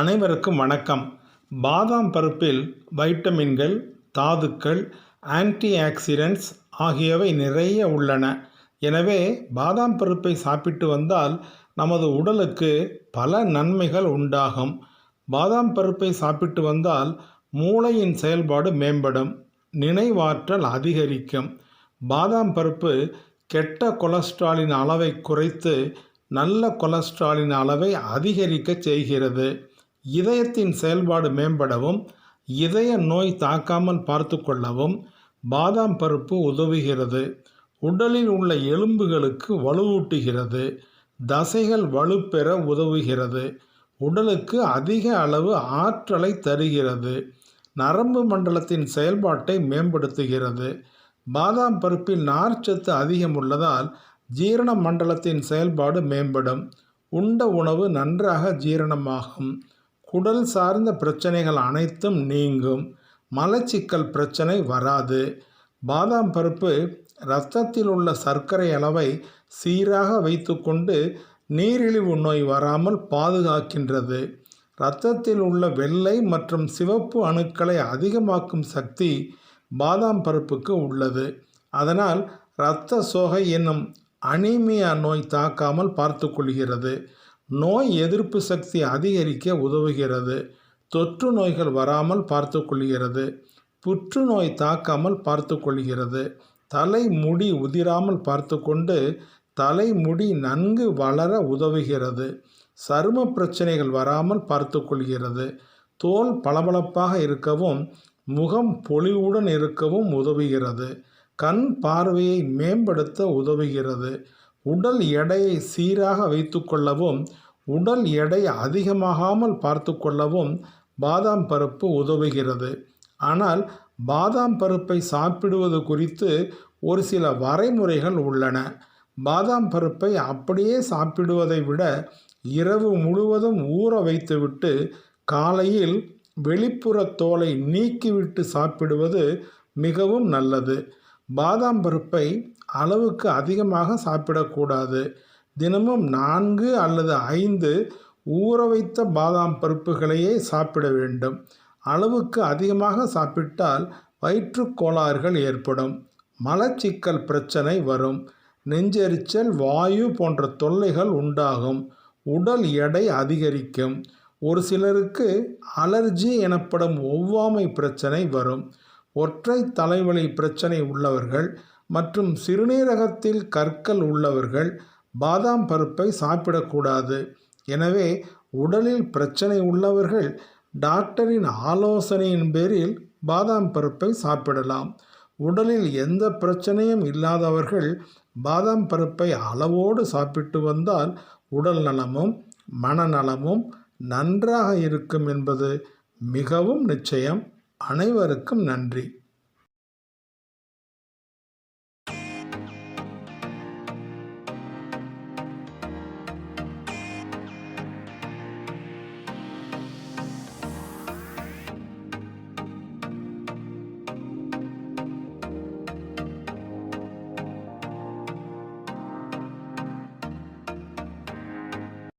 அனைவருக்கும் வணக்கம். பாதாம் பருப்பில் வைட்டமின்கள் தாதுக்கள் ஆன்டி ஆக்சிடென்ட்ஸ் ஆகியவை நிறைய உள்ளன. எனவே பாதாம் பருப்பை சாப்பிட்டு வந்தால் நமது உடலுக்கு பல நன்மைகள் உண்டாகும். பாதாம் பருப்பை சாப்பிட்டு வந்தால் மூளையின் செயல்பாடு மேம்படும் நினைவாற்றல் அதிகரிக்கும். பாதாம் பருப்பு கெட்ட கொலஸ்ட்ராலின் அளவை குறைத்து நல்ல கொலஸ்ட்ராலின் அளவை அதிகரிக்க செய்கிறது. இதயத்தின் செயல்பாடு மேம்படவும் இதய நோய் தாக்காமல் பார்த்து கொள்ளவும் பாதாம் பருப்பு உதவுகிறது. உடலில் உள்ள எலும்புகளுக்கு வலுவூட்டுகிறது. தசைகள் வலுப்பெற உதவுகிறது. உடலுக்கு அதிக அளவு ஆற்றலை தருகிறது. நரம்பு மண்டலத்தின் செயல்பாட்டை மேம்படுத்துகிறது. பாதாம் பருப்பில் நார்ச்சத்து அதிகம் உள்ளதால் ஜீரண மண்டலத்தின் செயல்பாடு மேம்படும். உண்ட உணவு நன்றாக ஜீரணமாகும். குடல் சார்ந்த பிரச்சனைகள் அனைத்தும் நீங்கும். மலச்சிக்கல் பிரச்சனை வராது. பாதாம் பருப்பு இரத்தத்தில் உள்ள சர்க்கரை அளவை சீராக வைத்துக்கொண்டு நீரிழிவு நோய் வராமல் பாதுகாக்கின்றது. இரத்தத்தில் உள்ள வெள்ளை மற்றும் சிவப்பு அணுக்களை அதிகமாக்கும் சக்தி பாதாம் பருப்புக்கு உள்ளது. அதனால் இரத்த சோகை என்னும் அனீமியா நோய் தாக்காமல் பார்த்து கொள்கிறது நோய் எதிர்ப்பு சக்தி அதிகரிக்க உதவுகிறது. தொற்று நோய்கள் வராமல் பார்த்து கொள்கிறது. புற்றுநோய் தாக்காமல் பார்த்து கொள்கிறது. தலை முடி உதிராமல் பார்த்து கொண்டு தலைமுடி நன்கு வளர உதவுகிறது. சரும பிரச்சனைகள் வராமல் பார்த்து கொள்கிறது. தோல் பளபளப்பாக இருக்கவும் முகம் பொலிவுடன் இருக்கவும் உதவுகிறது. கண் பார்வையை மேம்படுத்த உதவுகிறது. உடல் எடையை சீராக வைத்துக்கொள்ளவும் உடல் எடை அதிகமாகாமல் பார்த்து கொள்ளவும் பாதாம் பருப்பு உதவுகிறது. ஆனால் பாதாம் பருப்பை சாப்பிடுவது குறித்து ஒரு சில வரைமுறைகள் உள்ளன. பாதாம் பருப்பை அப்படியே சாப்பிடுவதை விட இரவு முழுவதும் ஊற வைத்துவிட்டு காலையில் வெளிப்புற தோலை நீக்கிவிட்டு சாப்பிடுவது மிகவும் நல்லது. பாதாம் பருப்பை அளவுக்கு அதிகமாக சாப்பிடக்கூடாது. தினமும் நான்கு அல்லது ஐந்து ஊற வைத்த பாதாம் பருப்புகளையே சாப்பிட வேண்டும். அளவுக்கு அதிகமாக சாப்பிட்டால் வயிற்றுக்கோளாறுகள் ஏற்படும். மலச்சிக்கல் பிரச்சனை வரும். நெஞ்செரிச்சல் வாயு போன்ற தொல்லைகள் உண்டாகும். உடல் எடை அதிகரிக்கும். ஒரு சிலருக்கு அலர்ஜி எனப்படும் ஒவ்வாமை பிரச்சனை வரும். ஒற்றை தலைவலி பிரச்சனை உள்ளவர்கள் மற்றும் சிறுநீரகத்தில் கற்கள் உள்ளவர்கள் பாதாம் பருப்பை சாப்பிடக்கூடாது. எனவே உடலில் பிரச்சனை உள்ளவர்கள் டாக்டரின் ஆலோசனையின் பேரில் பாதாம் பருப்பை சாப்பிடலாம். உடலில் எந்த பிரச்சனையும் இல்லாதவர்கள் பாதாம் பருப்பை அளவோடு சாப்பிட்டு வந்தால் உடல் நலமும் மனநலமும் நன்றாக இருக்கும் என்பது மிகவும் நிச்சயம். அனைவருக்கும் நன்றி.